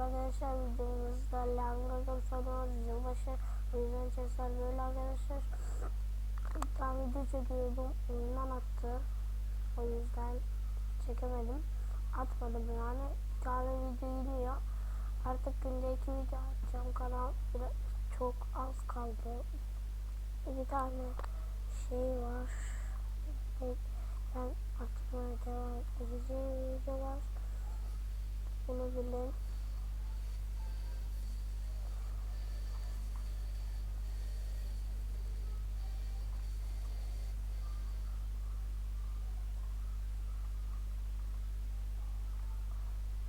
arkadaşlar videomuzda Langa'da sanıyoruz yılbaşı. O yüzden sesler böyle arkadaşlar. Tane video çekiyordum. Oyundan attı. O yüzden çekemedim. Atmadım yani. Tane video iniyor. Artık günde iki video atacağım. Kanal biraz çok az kaldı. Bir tane şey var. Ben atmaya devam edeceğim videolar. Bunu bilin.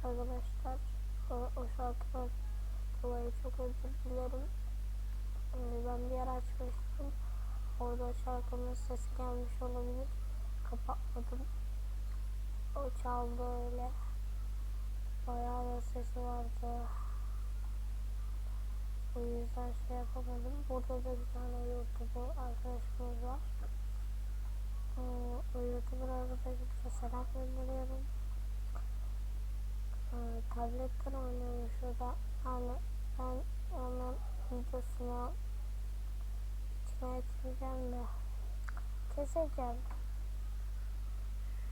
Arkadaşlar o, o şarkıdan dolayı çok özür dilerim. Ee, ben bir yer açmıştım. Orada şarkının sesi gelmiş olabilir. Kapatmadım. O çaldı öyle. Bayağı da sesi vardı. O yüzden şey yapamadım. Burada da bir tane YouTuber arkadaşımız var. Ee, o YouTuber arkadaşımıza selam gönderiyorum. Ee, tabletten oynuyorum şurada. Yani ben onun videosunu içine ekleyeceğim de keseceğim.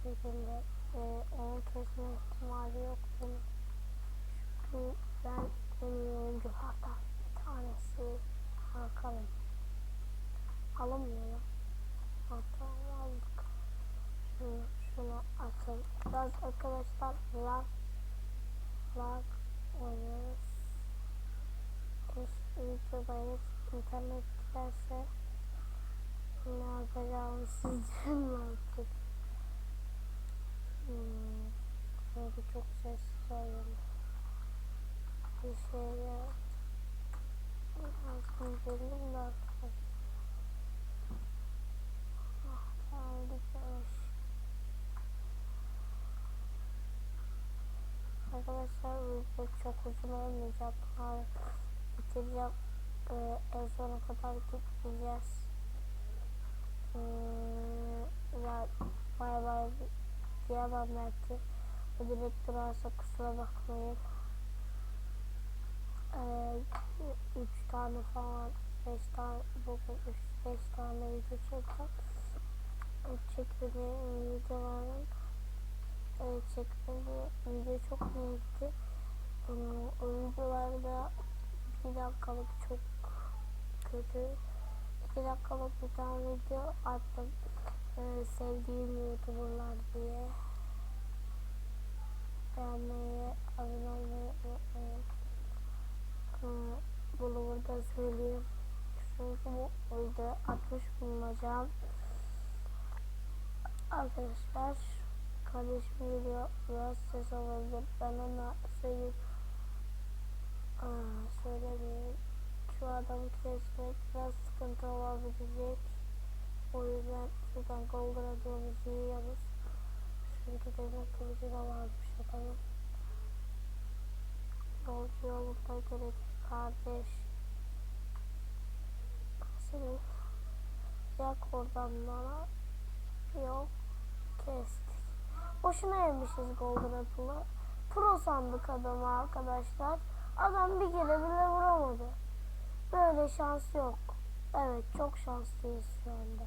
Şekilde e, onu kesme ihtimali yok bunun. Çünkü ben en iyi oyunculardan bir tanesi Hakan'ım. Alınmıyor ya. Hatta aldık. Şunu, şunu atın. Biraz arkadaşlar lag lag oynuyoruz. Videodayız. İnternet giderse ne yapacağımı siz düşünün artık. Hmm, çünkü çok sessiz oyun. Bir şeyler lazım geldim de arkadaşlar. Ah, geldi gelmiş. Arkadaşlar bu çok uzun olmayacak. Abi, bitireceğim. Ee, en sona kadar gitmeyeceğiz. Hmm, ya bay bay diyemem belki. O direkt durarsa kusura bakmayın. Ee, üç tane falan, beş tane, bugün üç, beş tane video çekeceğim. Çekmediğim videoların e, çekmediğim video çok iyiydi. Um, o videolarda bir dakikalık çok kötü. İki dakikalık bir tane video attım. Ee, sevdiğim youtuberlar diye. Beğenmeyi, abone olmayı unutmayın. Ee, bunu burada söyleyeyim. Çünkü bu videoyu atmış bulunacağım. Arkadaşlar kardeşim geliyor. Biraz ses olabilir. Ben ona söyleyeyim. Aa, söylemeyeyim. Şu adamı kesmek biraz sıkıntı olabilecek. O yüzden şuradan Golden Adam'ımızı yiyoruz. Çünkü demir kılıcı da varmış adamın. Yolcu yolunda gerek kardeş. Senin yak oradan bana. Yok. Kestik. Boşuna yemişiz Golden Apple'ı. Pro sandık adamı arkadaşlar. Adam bir kere bile vuramadı. Böyle şans yok. Evet çok şanslıyız şu anda.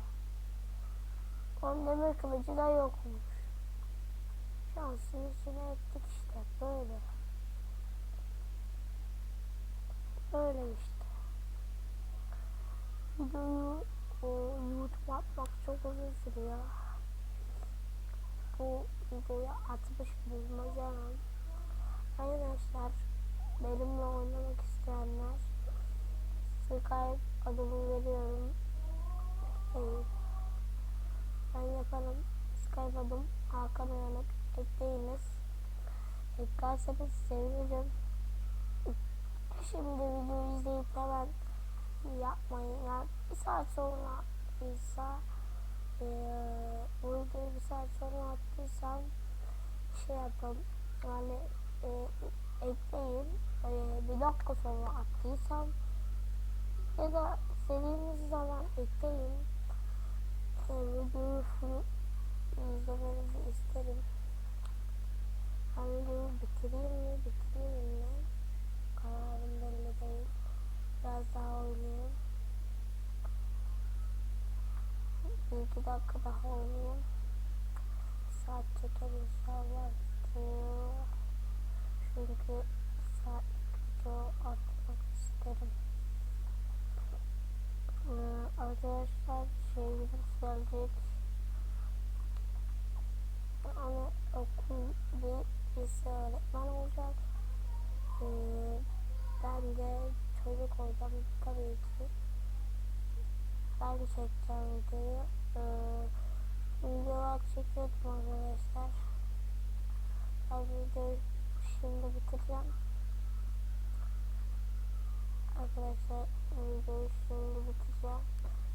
Onun demir kılıcı da yokmuş. Şansın içine ettik işte böyle. Böyle işte. Videoyu o, YouTube'a atmak çok uzun sürüyor. Bu videoyu atmış bulunacağım. Arkadaşlar benimle oynamak isteyenler Skype adımı veriyorum. Değil. Ben yaparım. Skype adım Hakan Uyanık. Ekleyiniz. Eklerseniz sevinirim. Şimdi videoyu izleyip hemen yapmayın. Yani bir saat sonra ise e, bu videoyu bir saat şey yapalım. Yani e, ekleyin. E, bir dakika sonra attıysam ya da istediğiniz zaman ekleyin. E, videoyu full izlemenizi isterim. Ben videoyu bitireyim mi bitireyim mi? Kararım belli değil. Biraz daha oynayayım. Bir iki dakika daha oynayayım. Saat inşallah video. Çünkü video atmak isterim. Ee, arkadaşlar şey gelecek. Yani okul bir lise öğretmen olacak. Ee, ben de çocuk olacağım tabii ki. Ben çekeceğim videoyu. Ee, videolar çekiyordum arkadaşlar. Ben videoyu şimdi bitireceğim. Arkadaşlar videoyu şimdi bitireceğim.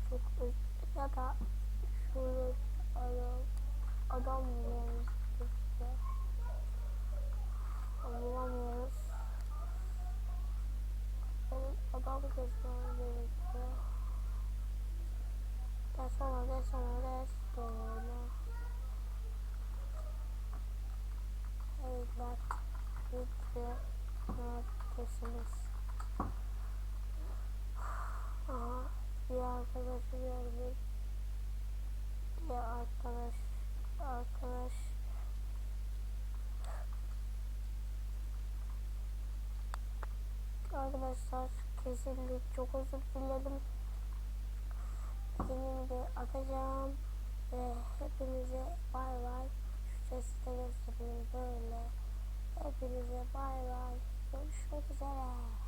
Çünkü ya da şöyle adam adam bulamıyoruz arkadaşı gördüm. Bir arkadaş arkadaş Arkadaşlar kesinlikle çok özür dilerim. Dediğim gibi atacağım ve hepinize bay bay. Şu sesi de göstereyim böyle. Hepinize bay bay. Görüşmek üzere.